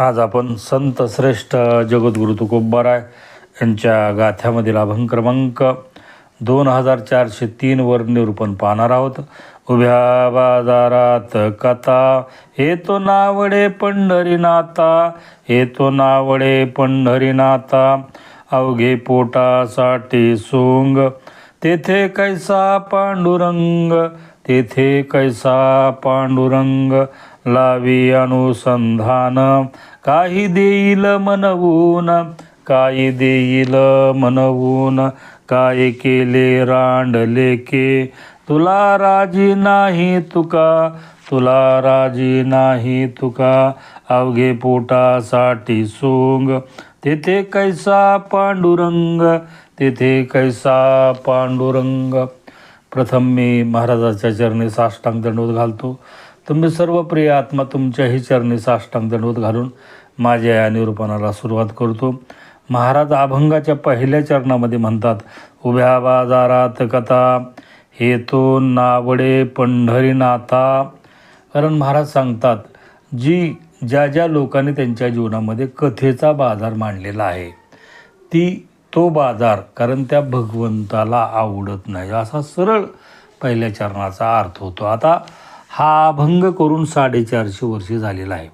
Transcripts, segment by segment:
आज आपण संत श्रेष्ठ जगद्गुरु तुकोबाराय यांच्या गाथ्यामधील अभंग क्रमांक दोन हजार चारशे तीनवर निरूपण पाहणार आहोत. उभ्या बाजारात कथा येतो नावडे पंढरीनाथा येतो नावडे पंढरीनाथा अवघे पोटासाठी सोंग तेथे कैसा पांडुरंग तेथे कैसा पांडुरंग लावी अनुसंधान. काही देईल मनवून काही देईल मनवून. काय केले रांडले के तुला राजी नाही तुका? तुला राजी नाही तुका? अवघे पोटासाठी सोंग. तेथे कैसा पांडुरंग? तेथे कैसा पांडुरंग? प्रथम मी महाराजाच्या चरणी साष्टांग दंडवत घालतो. तुम्ही सर्व प्रिय आत्मा तुमच्याही चरणी साष्टांग दंडवत घालून माझ्या या निरूपणाला सुरुवात करतो. महाराज अभंगाच्या पहिल्या चरणामध्ये म्हणतात उभ्या बाजारात कथा हेतो नावडे पंढरीनाथा. कारण महाराज सांगतात जी ज्या ज्या लोकांनी त्यांच्या जीवनामध्ये कथेचा बाजार मांडलेला आहे ती तो बाजार कारण त्या भगवंताला आवडत नाही. असा सरळ पहिल्या चरणाचा अर्थ होतो. आता हा अभंग करून साडेचारशे वर्ष झालेला आहे.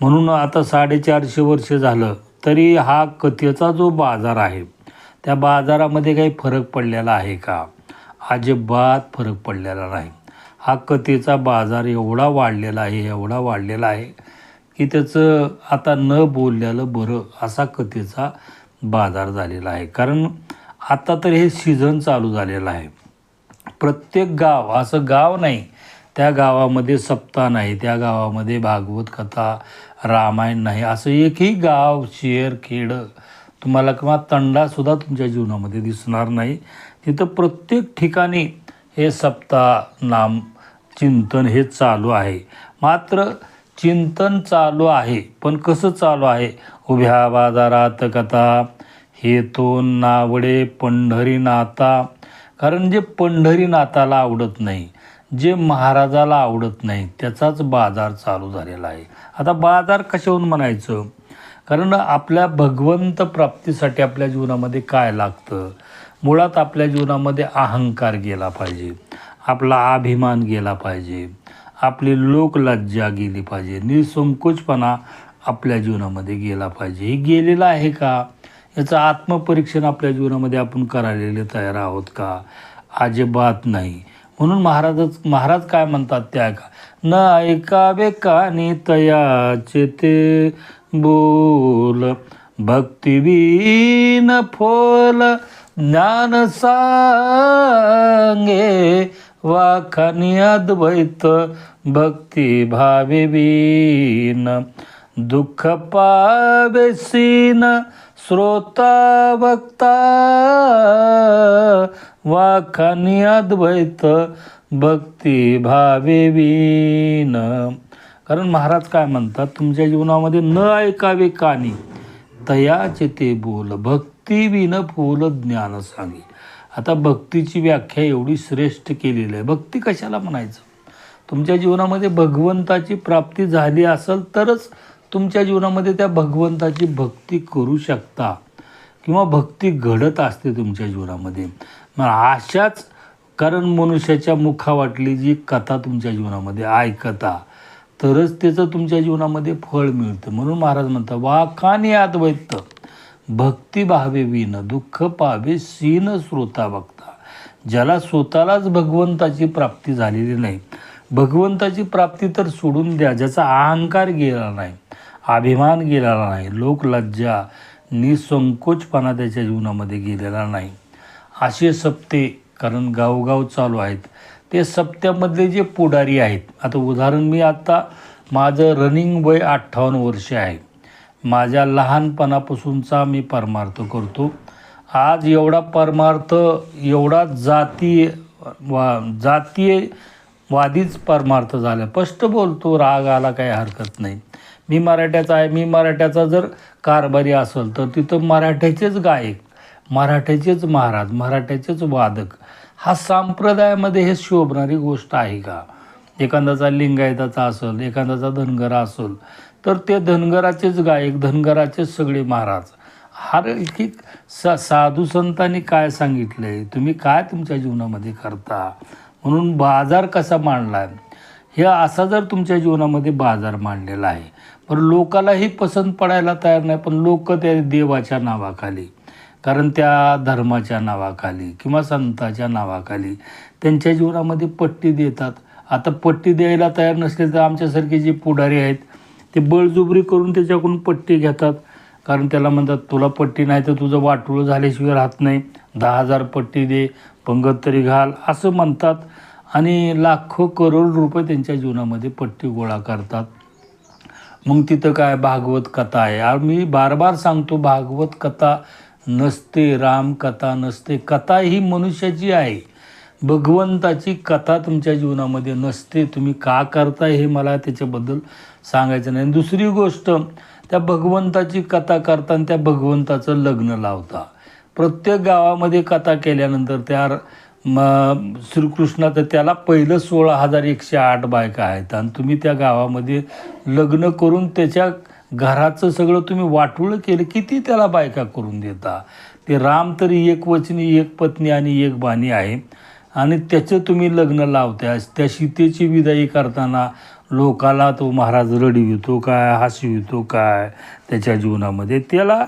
म्हणून आता साडेचारशे वर्ष झालं तरी हा कथेचा जो बाजार आहे त्या बाजारामध्ये काही फरक पडलेला आहे का? अजिबात फरक पडलेला नाही. हा कथेचा बाजार एवढा वाढलेला आहे एवढा वाढलेला आहे की त्याचं आता न बोललेलं बरं असा कथेचा बाजार झालेला आहे. कारण आता तर हे सीझन चालू झालेलं आहे. प्रत्येक गाव असं गाव नाही त्या गावामध्ये सप्ताह नाही त्या गावामध्ये भागवत कथा रामायण नाही. असं एकही गाव शेर खेडं तुम्हाला किंवा तंडासुद्धा तुमच्या जीवनामध्ये दिसणार नाही. तिथं प्रत्येक ठिकाणी हे सप्ताह नाम चिंतन हे चालू आहे. मात्र चिंतन चालू आहे पण कसं चालू आहे? उभ्या बाजारात कथा हे तो नावडे पंढरीनाथा. कारण जे पंढरीनाथाला आवडत नाही जे महाराजाला आवडत नाही त्याचाच बाजार चालू झालेला आहे. आता बाजार कशाहून म्हणायचं? कारण आपल्या भगवंत प्राप्तीसाठी आपल्या जीवनामध्ये काय लागतं? मुळात आपल्या जीवनामध्ये अहंकार गेला पाहिजे आपला अभिमान गेला पाहिजे आपली लोकलज्जा गेली पाहिजे निसंकोचपणा आपल्या जीवनामध्ये गेला पाहिजे. हे गेलेलं आहे का? याचं आत्मपरीक्षण आपल्या जीवनामध्ये आपण करायलेले तयार आहोत का? अजिबात नाही. म्हणून महाराजच महाराज काय म्हणतात त्या ऐका. न ऐकावे कानी तयाचे ते बोल. भक्तिवीन फोल ज्ञान सांगे वाखानी अद्वैत भक्ती भावे वीन दुःख पावेसीन श्रोता वक्ता वाखानी अद्वैत भक्ती भावे विन कारण महाराज काय म्हणतात तुमच्या जीवनामध्ये न ऐकावे कानी तयाचे ते बोल भक्ती विन फुल ज्ञान सांगे. आता भक्तीची व्याख्या एवढी श्रेष्ठ केलेली आहे. भक्ती कशाला म्हणायचं? तुमच्या जीवनामध्ये भगवंताची प्राप्ती झाली असेल तरच तुमच्या जीवनामध्ये त्या भगवंताची भक्ती करू शकता किंवा भक्ती घडत असते तुमच्या जीवनामध्ये. मग अशाच कारण मनुष्याच्या मुखावाटली जी कथा तुमच्या जीवनामध्ये ऐकता तरच त्याचं तुमच्या जीवनामध्ये फळ मिळतं. म्हणून महाराज म्हणतात वाखाने अद्वैत भक्ती भावे विन दुःख पावे सीन श्रोता बघता ज्याला स्वतःलाच भगवंताची प्राप्ती झालेली नाही. भगवंताची प्राप्ती तर सोडून द्या ज्याचा अहंकार गेला नाही. अभिमान गेलेला नाही लोकलज्जा निसंकोचपणा त्याच्या जीवनामध्ये गेलेला नाही. असे सप्ते कारण गावगाव चालू आहेत. ते सप्त्यामधले जे पुढारी आहेत आता उदाहरण मी आत्ता माझं रनिंग वय अठ्ठावन्न वर्ष आहे. माझ्या लहानपणापासूनचा मी परमार्थ करतो. आज एवढा परमार्थ एवढा जातीय वा जातीय वादीच परमार्थ झाला. स्पष्ट बोलतो राग आला काही हरकत नाही. मी मराठ्याचा आहे मी मराठ्याचा जर कारभारी असेल तर तिथं मराठ्याचेच गायक मराठ्याचेच महाराज मराठ्याचेच वादक हा संप्रदायामध्ये हे शोभणारी गोष्ट आहे का? एखाद्याचा लिंगायताचा असेल एखाद्याचा धनगरा असेल तर ते धनगराचेच गायक धनगराचेच सगळे महाराज. हर की सा साधू संतांनी काय सांगितलं आहे तुम्ही काय तुमच्या जीवनामध्ये करता? म्हणून बाजार कसा मांडला आहे हे असा जर तुमच्या जीवनामध्ये बाजार मांडलेला आहे पण लोकालाही पसंत पडायला तयार नाही पण लोक त्या देवाच्या नावाखाली कारण त्या धर्माच्या नावाखाली किंवा संताच्या नावाखाली त्यांच्या जीवनामध्ये पट्टी देतात. आता पट्टी द्यायला तयार नसले तर आमच्यासारखे जे पुढारी आहेत ते बळजुबरी करून त्याच्याकडून पट्टी घेतात. कारण त्याला म्हणतात तुला पट्टी नाही तर तुझं वाटूळ झाल्याशिवाय राहत नाही. दहा हजार पट्टी दे पंगत तरी घाल असं म्हणतात. आणि लाखो करोड रुपये त्यांच्या जीवनामध्ये पट्टी गोळा करतात. मग तिथं काय भागवत कथा आहे? मी बार बार सांगतो भागवत कथा नसते रामकथा नसते. कथा ही मनुष्याची आहे. भगवंताची कथा तुमच्या जीवनामध्ये नसते. तुम्ही का करताय हे मला त्याच्याबद्दल सांगायचं नाही. दुसरी गोष्ट त्या भगवंताची कथा करताना त्या भगवंताचं लग्न लावता. प्रत्येक गावामध्ये कथा केल्यानंतर त्या मग श्रीकृष्णा तर त्याला पहिलं सोळा हजार एकशे आठ बायका आहेत. आणि तुम्ही त्या गावामध्ये लग्न करून त्याच्या घराचं सगळं तुम्ही वाटोळं केलं किती त्याला बायका करून देता? ते राम तरी एक वचनी एक पत्नी आणि एक बाणी आहे. आणि त्याचं तुम्ही लग्न लावत्या. त्या सीतेची विदाई करताना लोकाला तो महाराज रडवितो काय हसवितो काय त्याच्या जीवनामध्ये? त्याला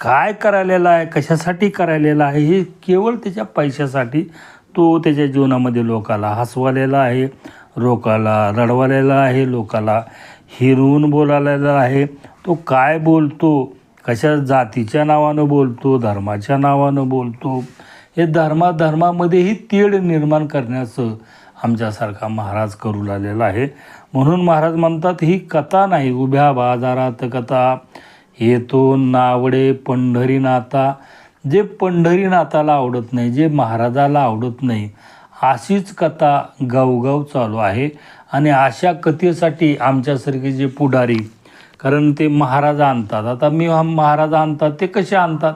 काय करायलेला आहे? कशासाठी करायलेला आहे? हे केवळ त्याच्या पैशासाठी तो त्याच्या जीवनामध्ये लोकाला हसवालेला आहे लोकाला रडवालेला आहे लोकाला हिरवून बोलालेला आहे. तो काय बोलतो? कशा जातीच्या नावानं बोलतो? धर्माच्या नावानं बोलतो? हे धर्मा धर्मामध्येही तेढ निर्माण करण्याचं आमच्यासारखा महाराज करू लागलेला आहे. म्हणून महाराज म्हणतात ही कथा नाही उभ्या बाजारात कथा. येतो नावडे पंढरीनाथा. जे पंढरीनाथाला आवडत नाही जे महाराजाला आवडत नाही अशीच कथा गावगाव चालू आहे. आणि अशा कथेसाठी आमच्यासारखे जे पुढारी कारण ते महाराज आणतात. आता मी महाराज आणतात ते कसे आणतात?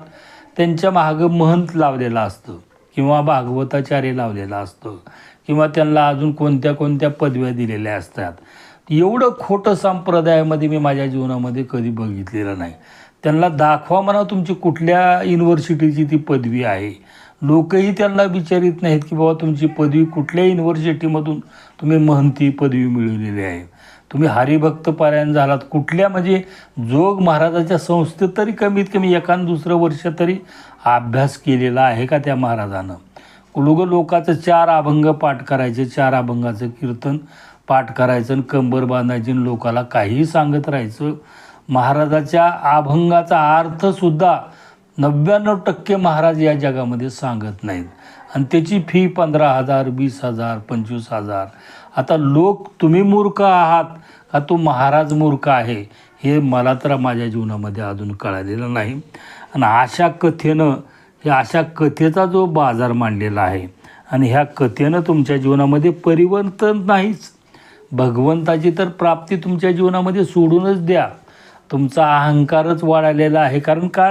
त्यांच्या मागं महंत लावलेलं असतं किंवा भागवताचार्य लावलेला असतो किंवा त्यांना अजून कोणत्या कोणत्या पदव्या दिलेल्या असतात. एवढं खोटं संप्रदायामध्ये मी माझ्या जीवनामध्ये कधी बघितलेलं नाही. त्यांना दाखवा म्हणा तुमची कुठल्या युनिव्हर्सिटीची ती पदवी आहे. लोकही त्यांना विचारित नाहीत की बाबा तुमची पदवी कुठल्या युनिव्हर्सिटीमधून तुम्ही महंती पदवी मिळवलेली आहे. तुम्ही हरिभक्त पारायण झालात. कुठल्या म्हणजे जोग महाराजाच्या संस्थेत तरी कमीत कमी एकान दुसरं वर्ष तरी अभ्यास केलेला आहे का त्या महाराजानं? कुलुग लोकाचं चार अभंग पाठ करायचे चार अभंगाचं कीर्तन पाठ करायचं आणि कंबर बांधायची आणि लोकाला काहीही सांगत राहायचं. महाराजाच्या अभंगाचा अर्थसुद्धा नव्याण्णव टक्के महाराज या जगामध्ये सांगत नाहीत. आणि त्याची फी पंधरा हजार वीस हजार पंचवीस हजार. आता लोक तुम्ही मूर्ख आहात का तो महाराज मूर्ख आहे? हे मला तर माझ्या जीवनामध्ये अजून कळालेलं नाही. आणि अशा कथेनं हे अशा कथेचा जो बाजार मांडलेला आहे आणि ह्या कथेनं तुमच्या जीवनामध्ये परिवर्तन नाहीच. भगवंताची तर प्राप्ती तुमच्या जीवनामध्ये सोडूनच द्या. तुमचा अहंकारच वाढलेला आहे. कारण का?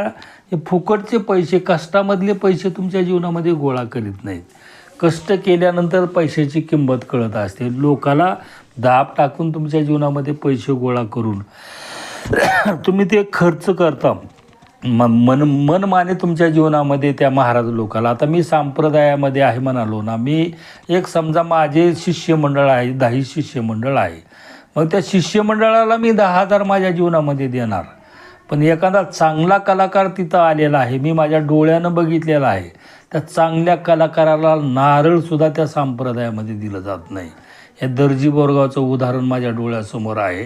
हे फुकटचे पैसे कष्टामधले पैसे तुमच्या जीवनामध्ये गोळा करीत नाहीत. कष्ट केल्यानंतर पैशाची किंमत कळत असते. लोकाला दाब टाकून तुमच्या जीवनामध्ये पैसे गोळा करून तुम्ही ते खर्च करता. म मन मनमाने तुमच्या जीवनामध्ये त्या महाराज लोकाला. आता मी संप्रदायामध्ये आहे म्हणालो ना मी एक समजा माझे शिष्यमंडळ आहे दही शिष्यमंडळ आहे. मग त्या शिष्यमंडळाला मी दहा हजार माझ्या जीवनामध्ये देणार. पण एखादा चांगला कलाकार तिथं आलेला आहे मी माझ्या डोळ्यानं बघितलेला आहे त्या चांगल्या कलाकाराला नारळसुद्धा त्या संप्रदायामध्ये दिलं जात नाही. हे दर्जी बोरगावचं उदाहरण माझ्या डोळ्यासमोर आहे.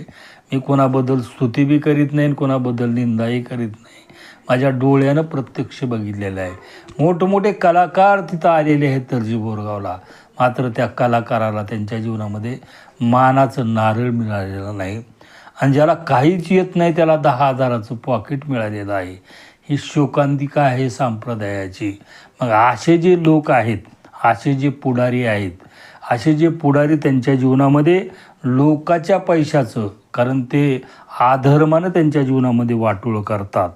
मी कोणाबद्दल स्तुती बी करीत नाही आणि कोणाबद्दल निंदाही करीत नाही. माझ्या डोळ्यानं प्रत्यक्ष बघितलेलं आहे. मोठमोठे कलाकार तिथं आलेले आहेत दर्जी बोरगावला. मात्र त्या कलाकाराला त्यांच्या जीवनामध्ये मानाचं नारळ मिळालेलं नाही आणि ज्याला काहीच येत नाही त्याला दहा हजाराचं पॉकेट मिळालेलं आहे. ही शोकांतिका आहे संप्रदायाची. मग असे जे लोक आहेत असे जे पुढारी आहेत असे जे पुढारी त्यांच्या जीवनामध्ये लोकाच्या पैशाचं कारण ते आधर्मानं त्यांच्या जीवनामध्ये वाटोळं करतात.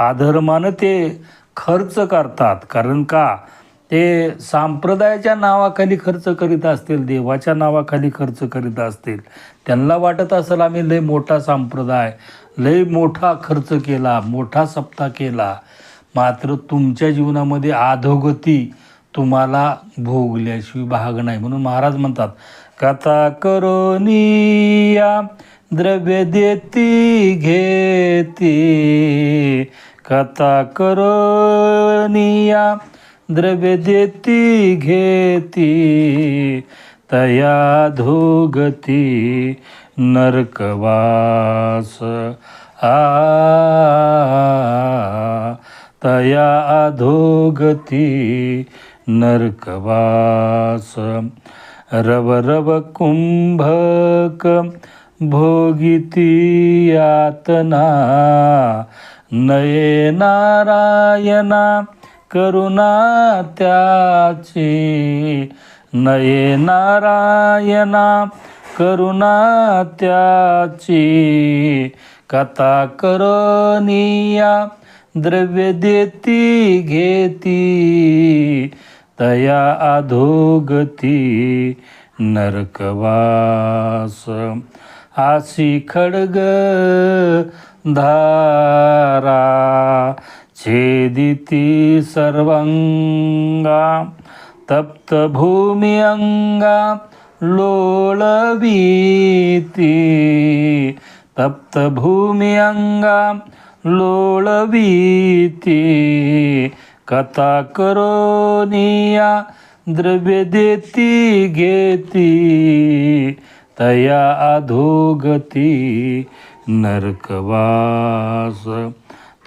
आधर्मानं ते खर्च करतात. कारण का? ते सांप्रदायाच्या नावाखाली खर्च करीत असतील देवाच्या नावाखाली खर्च करीत असतील त्यांना वाटत असेल आम्ही लय मोठा संप्रदाय लय मोठा खर्च केला मोठा सप्ताह केला. मात्र तुमच्या जीवनामध्ये अधोगती तुम्हाला भोगल्याशिवाय भाग नाही. म्हणून महाराज म्हणतात कथा करोनिया द्रव्य देती घेती. कथा करोनिया द्रव्य देती घेती तया धोगती नरकवास आ तया अधोगती नरकवास रव रव कुंभक भोगिती यातना नये नारायणा करुणा त्याची. नये नारायणा करुणा त्याची. कथा करोनिया द्रव्य देती घेती. तया अधोगती नरकवास आशी खडग धारा छेदिती सर्वांगा तप्त भूमी अंगा लोळवीती तप्त भूमी अंगा लोळवीती कथा करोनिया द्रव्य देती घेती तया अधोगती नरकवास।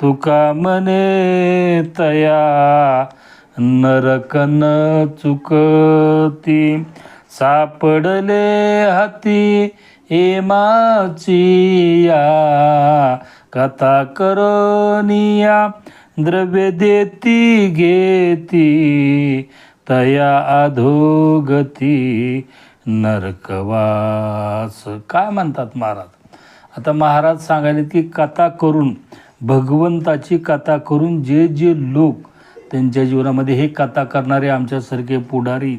तुका मने तया नरकन चुकती. सापडले हाती एमाचिया कथा करोनिया द्रव्य देती घेती. तया अधोगती नरकवास. काय म्हणतात महाराज? आता महाराज सांगायले की कथा करून भगवंताची कथा करून जे जे लोक त्यांच्या जीवनामध्ये हे कथा करणारे आमच्यासारखे पुढारी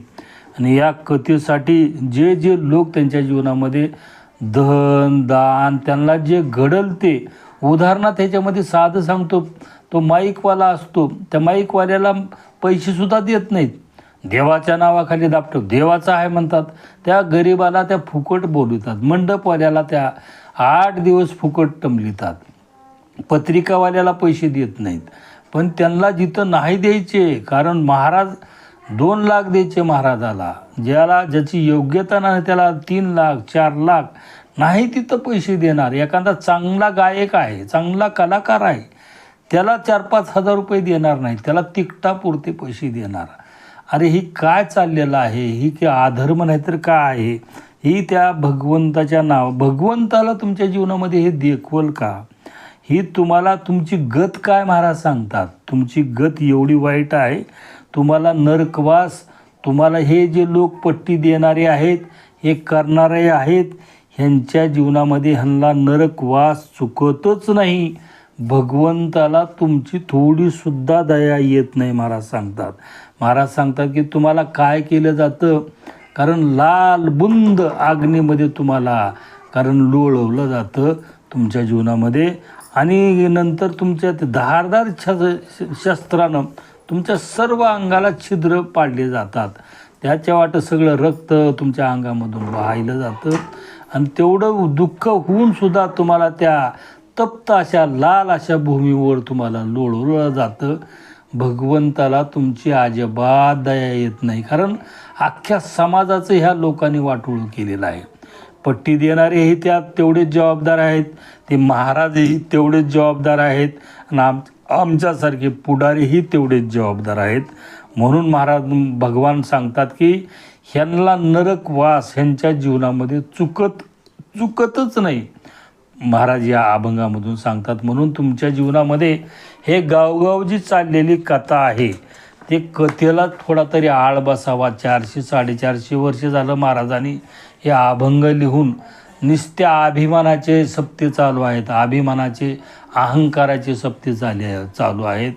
आणि या कथेसाठी जे जे लोक त्यांच्या जीवनामध्ये धन दान त्यांना जे घडल ते उदाहरणार्थ ह्याच्यामध्ये साधं सांगतो तो माईकवाला असतो त्या माईकवाल्याला पैसेसुद्धा देत नाहीत. देवाच्या नावाखाली दापटो देवाचा आहे म्हणतात त्या गरिबाला त्या फुकट बोलवितात. मंडपवाल्याला त्या आठ दिवस फुकट टमलितात. पत्रिकावाल्याला पैसे देत नाहीत. पण त्यांना जिथं नाही द्यायचे कारण महाराज दोन लाख द्यायचे महाराजाला. ज्याला ज्याची योग्यता नाही त्याला तीन लाख चार लाख नाही तिथं पैसे देणार. एखादा चांगला गायक आहे चांगला कलाकार आहे त्याला चार पाच हजार रुपये देणार नाही त्याला तिकटापुरते पैसे देणार. अरे ही काय चाललेलं आहे? ही की आधर्म नाही तर काय आहे? ही त्या भगवंताच्या नाव भगवंताला तुमच्या जीवनामध्ये हे देखवल का? ही तुम्हाला तुमची गत काय महाराज सांगतात? तुमची गत एवढी वाईट आहे तुम्हाला नरकवास तुम्हाला हे जे लोक पट्टी देणारे आहेत हे करणारे आहेत ह्यांच्या जीवनामध्ये ह्यांना नरकवास चुकतच नाही. भगवंताला तुमची थोडीसुद्धा दया येत नाही महाराज सांगतात. महाराज सांगतात की तुम्हाला काय केलं जातं? कारण लाल बुंद तुम्हाला कारण लोळवलं जातं तुमच्या जीवनामध्ये. आणि नंतर तुमच्या ते धारदार छ शस्त्रानं तुमच्या सर्व अंगाला छिद्र पाडले जातात. त्याच्या वाट सगळं रक्त तुमच्या अंगामधून वाहिलं जातं. आणि तेवढं दुःख होऊन सुद्धा तुम्हाला त्या तप्त अशा लाल अशा भूमीवर तुम्हाला लोळवलं जातं. भगवंताला तुमची अजिबात दया येत नाही. कारण अख्ख्या समाजाचं ह्या लोकांनी वाटोळं केलेलं आहे. पट्टी देणारेही त्यात तेवढेच जबाबदार आहेत. ते महाराजही तेवढेच जबाबदार आहेत. आणि आम आमच्यासारखे पुढारीही तेवढेच जबाबदार आहेत. म्हणून महाराज भगवान सांगतात की ह्यांना नरक वास ह्यांच्या जीवनामध्ये चुकत चुकतच नाही. महाराज या अभंगामधून सांगतात म्हणून तुमच्या जीवनामध्ये हे गावगाव जी चाललेली कथा आहे. ते कथेला थोडा तरी आळ बसावा चारशे साडेचारशे वर्ष झालं महाराजांनी हे अभंग लिहून निस्त्या अभिमानाचे सप्ते चालू आहेत. अभिमानाचे अहंकाराचे सप्ते चाले चालू आहेत.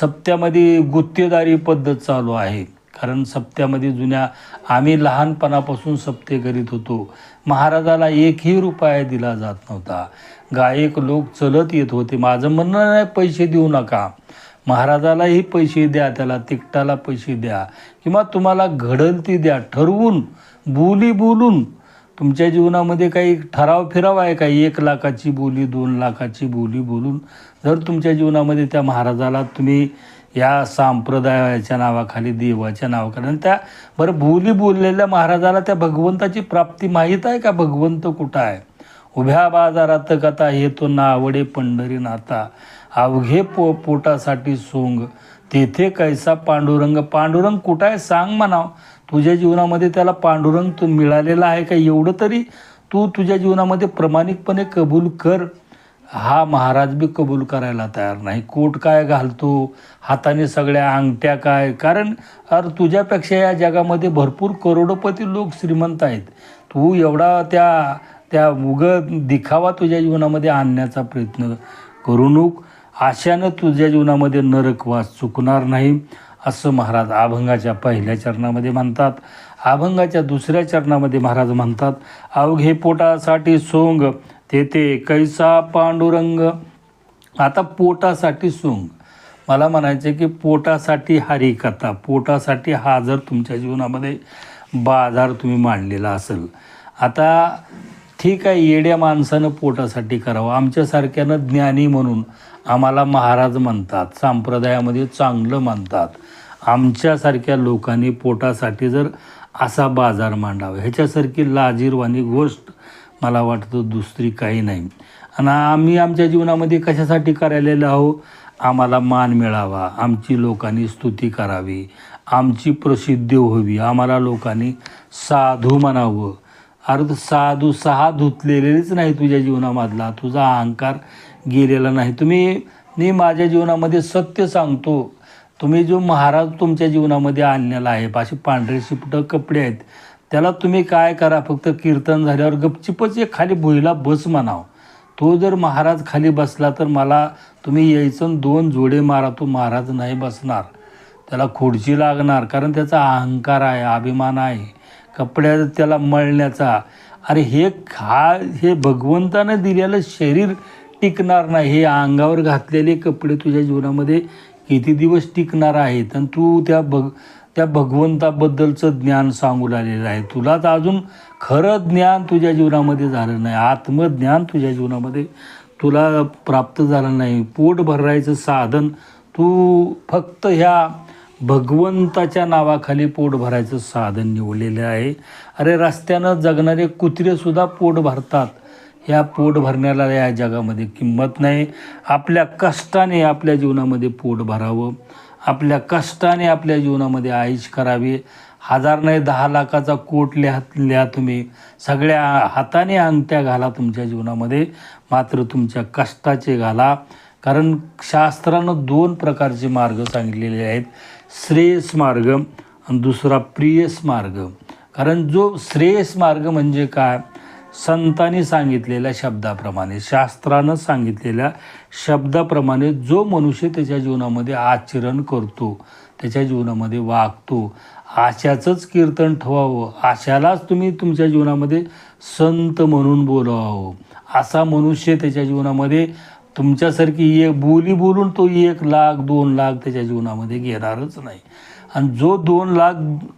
सप्त्यामध्ये गुत्तेदारी पद्धत चालू आहे. कारण सप्त्यामध्ये जुन्या आम्ही लहानपणापासून सप्ते करीत होतो. महाराजाला एकही रुपया दिला जात नव्हता. गायक लोक चलत येत होते. माझं म्हणणं नाही पैसे देऊ नका. महाराजालाही पैसे द्या त्याला तिकटाला पैसे द्या. किंवा तुम्हाला घडल ती द्या. ठरवून बोली बोलून तुमच्या जीवनामध्ये काही ठराव फिराव आहे का? एक लाखाची बोली दोन लाखाची बोली बोलून जर तुमच्या जीवनामध्ये त्या महाराजाला तुम्ही या संप्रदायाच्या नावाखाली देवाच्या नावाखाली आणि त्या बरं बोली बोललेल्या महाराजाला त्या भगवंताची प्राप्ती माहीत आहे का? भगवंत कुठं आहे? उभ्या बाजारात कथा येतो नावडे पंढरी नाता. अवघे पो पोटासाठी सोंग. तेथे कैसा पांडुरंग? पांडुरंग कुठं आहे? सांग म्हणाव. तुझ्या जीवनामध्ये त्याला पांडुरंग तू मिळालेला आहे का एवढं तरी तू तुझ्या जीवनामध्ये प्रामाणिकपणे कबूल कर. हा महाराज बी कबूल करायला तयार नाही. कोट काय घालतो? हाताने सगळ्या अंगठ्या काय? कारण अर तुझ्यापेक्षा या जगामध्ये भरपूर करोडोपती लोक श्रीमंत आहेत. तू एवढा त्या त्या उग दिखावा तुझ्या जीवनामध्ये आणण्याचा प्रयत्न करू नको. आशानं तुझ्या जीवनामध्ये नरकवास चुकणार नाही. असं महाराज अभंगाच्या पहिल्या चरणामध्ये म्हणतात. अभंगाच्या दुसऱ्या चरणामध्ये महाराज म्हणतात अवघे पोटासाठी सोंग तेथे कैसा पांडुरंग? आता पोटासाठी सोंग. मला म्हणायचं की पोटासाठी हरिकथा पोटासाठी हा जर तुमच्या जीवनामध्ये बाजार तुम्ही मांडलेला असेल आता ठीक आहे येड्या माणसानं पोटासाठी करावं. आमच्यासारख्यानं ज्ञानी म्हणून आम्हाला महाराज म्हणतात संप्रदायामध्ये चांगलं मानतात आमच्यासारख्या लोकांनी पोटासाठी जर असा बाजार मांडावा ह्याच्यासारखी लाजीरवाणी गोष्ट मला वाटतं दुसरी काही नाही. आणि आम्ही आमच्या जीवनामध्ये कशासाठी करायलेलो आहो? आम्हाला मान मिळावा आमची लोकांनी स्तुती करावी आमची प्रसिद्धी व्हावी आम्हाला लोकांनी साधू म्हणावं. अर्ध साधू सहा धुतलेलेच नाही तुझ्या जीवनामधला तुझा अहंकार गेलेला नाही. तुम्ही मी माझ्या जीवनामध्ये सत्य सांगतो. तुम्ही जो महाराज तुमच्या जीवनामध्ये आणलेला आहे असे पांढरे शिपट कपडे आहेत त्याला तुम्ही काय करा फक्त कीर्तन झाल्यावर गपचिपच एक खाली भुईला बस म्हणाव. तो जर महाराज खाली बसला तर मला तुम्ही यायचं दोन जोडे मारा तो महाराज नाही बसणार. त्याला खुर्ची लागणार कारण त्याचा अहंकार आहे अभिमान आहे. कपड्या त्याला मळण्याचा. अरे हे खा हे भगवंतानं दिलेलं शरीर टिकणार नाही. हे अंगावर घातलेले कपडे तुझ्या जीवनामध्ये किती दिवस टिकणार आहेत? आणि तू त्या भग त्या भगवंताबद्दलचं ज्ञान सांगू लागलेलं आहे. तुला तर अजून खरं ज्ञान तुझ्या जीवनामध्ये झालं नाही. आत्मज्ञान तुझ्या जीवनामध्ये तुला प्राप्त झालं नाही. पोट भरायचं साधन तू फक्त ह्या भगवंताच्या नावाखाली पोट भरायचं साधन निवडलेलं आहे. अरे रस्त्यानं जगणारे कुत्रेसुद्धा पोट भरतात. ह्या पोट भरण्याला या जगामध्ये किंमत नाही. आपल्या कष्टाने आपल्या जीवनामध्ये पोट भरावं. आपल्या कष्टाने आपल्या जीवनामध्ये आईश करावी. हजार नाही दहा लाखाचा कोट लिहा लिहा तुम्ही. सगळ्या हाताने अंगठ्या घाला तुमच्या जीवनामध्ये. मात्र तुमच्या कष्टाचे घाला. कारण शास्त्रानं दोन प्रकारचे मार्ग सांगितलेले आहेत. श्रेयस मार्ग आणि दुसरा प्रियस मार्ग. कारण जो श्रेयस मार्ग म्हणजे काय? संतांनी सांगितलेल्या शब्दाप्रमाणे शास्त्रानं सांगितलेल्या शब्दाप्रमाणे जो मनुष्य त्याच्या जीवनामध्ये आचरण करतो त्याच्या जीवनामध्ये वागतो आशाचंच कीर्तन ठेवावं आशालाच तुम्ही तुमच्या जीवनामध्ये संत म्हणून बोलावं. असा मनुष्य त्याच्या जीवनामध्ये तुमच्यासारखी एक बोली बोलून तो एक लाख दोन लाख त्याच्या जीवनामध्ये घेणारच नाही. आणि जो दोन लाख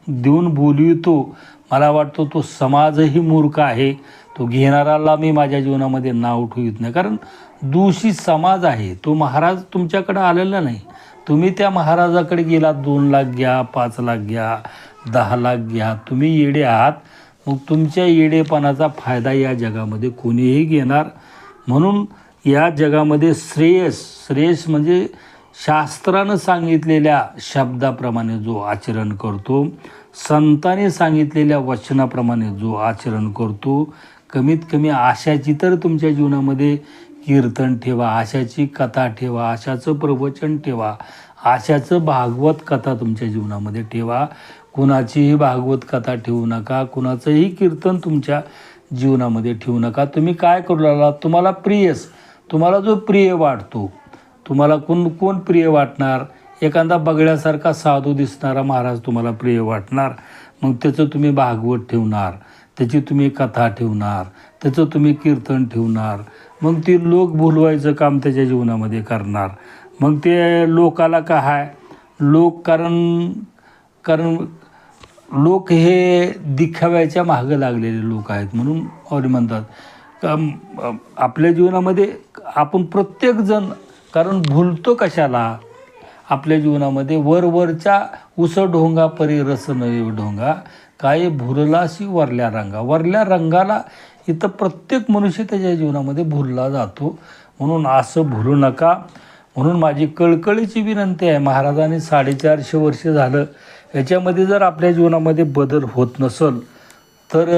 देऊन बोलवितो मला वाटतं तो समाजही मूर्ख आहे. तो घेणाराला मी माझ्या जीवनामध्ये नाव ठेवत नाही. कारण दूषित समाज आहे. तो महाराज तुमच्याकडं आलेला नाही. तुम्ही त्या महाराजाकडे गेलात दोन लाख घ्या पाच लाख घ्या दहा लाख घ्या. तुम्ही येडे आहात. मग तुमच्या येडेपणाचा फायदा या जगामध्ये कोणीही घेणार. म्हणून या जगामध्ये श्रेयस श्रेयस म्हणजे शास्त्रानं सांगितलेल्या शब्दाप्रमाणे जो आचरण करतो संतांनी सांगितलेल्या वचनाप्रमाणे जो आचरण करतो कमीत कमी आशाची तर तुमच्या जीवनामध्ये कीर्तन ठेवा आशाची कथा ठेवा आशाचं प्रवचन ठेवा आशाचं भागवत कथा तुमच्या जीवनामध्ये ठेवा. कुणाचीही भागवत कथा ठेवू नका कुणाचंही कीर्तन तुमच्या जीवनामध्ये ठेवू नका. तुम्ही काय करू लागला तुम्हाला प्रियस तुम्हाला जो प्रिय वाटतो तुम्हाला कोण कोण प्रिय वाटणार? एखादा बगड्यासारखा साधू दिसणारा महाराज तुम्हाला प्रिय वाटणार. मग त्याचं तुम्ही भागवत ठेवणार. त्याची तुम्ही कथा ठेवणार त्याचं तुम्ही कीर्तन ठेवणार मग ती लोक भुलवायचं काम त्याच्या जीवनामध्ये करणार. मग ते लोकाला काय लोक कारण कारण लोक हे दिखाव्याच्या मागं लागलेले लोक आहेत म्हणून और म्हणतात. का आपल्या जीवनामध्ये आपण प्रत्येकजण कारण भुलतो कशाला? आपल्या जीवनामध्ये वरवरच्या उस ढोंगा परी रस नवे ढोंगा. काय भुरलासी वरल्या रंगा. वरल्या रंगाला इथं प्रत्येक मनुष्य त्याच्या जीवनामध्ये भुलला जातो. म्हणून असं भुलू नका. म्हणून माझी कळकळीची विनंती आहे महाराजांनी साडेचारशे वर्ष झालं. याच्यामध्ये जर आपल्या जीवनामध्ये बदल होत नसल तर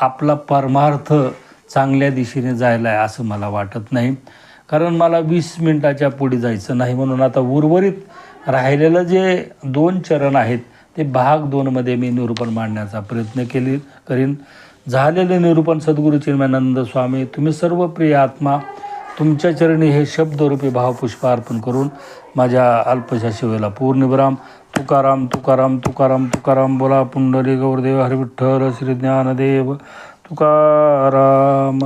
आपला परमार्थ चांगल्या दिशेने जायला आहे असं मला वाटत नाही. कारण मला वीस मिनटाच्या पुढे जायचं नाही. म्हणून आता उर्वरित राहिलेलं जे दोन चरण आहेत ते भाग दोनमध्ये मी निरूपण मांडण्याचा प्रयत्न केली करीन. झालेले निरूपण सद्गुरू चिन्मयानंद स्वामी तुम्ही सर्व प्रिय आत्मा तुमच्या चरणी हे शब्दरूपी भावपुष्प अर्पण करून माझ्या अल्पशा शिवेला पूर्णविराम. तुकाराम तुकाराम तुकाराम तुकाराम बोला पुंडली गौरदेव हरिविठ्ठल श्री ज्ञानदेव. तुकाराम.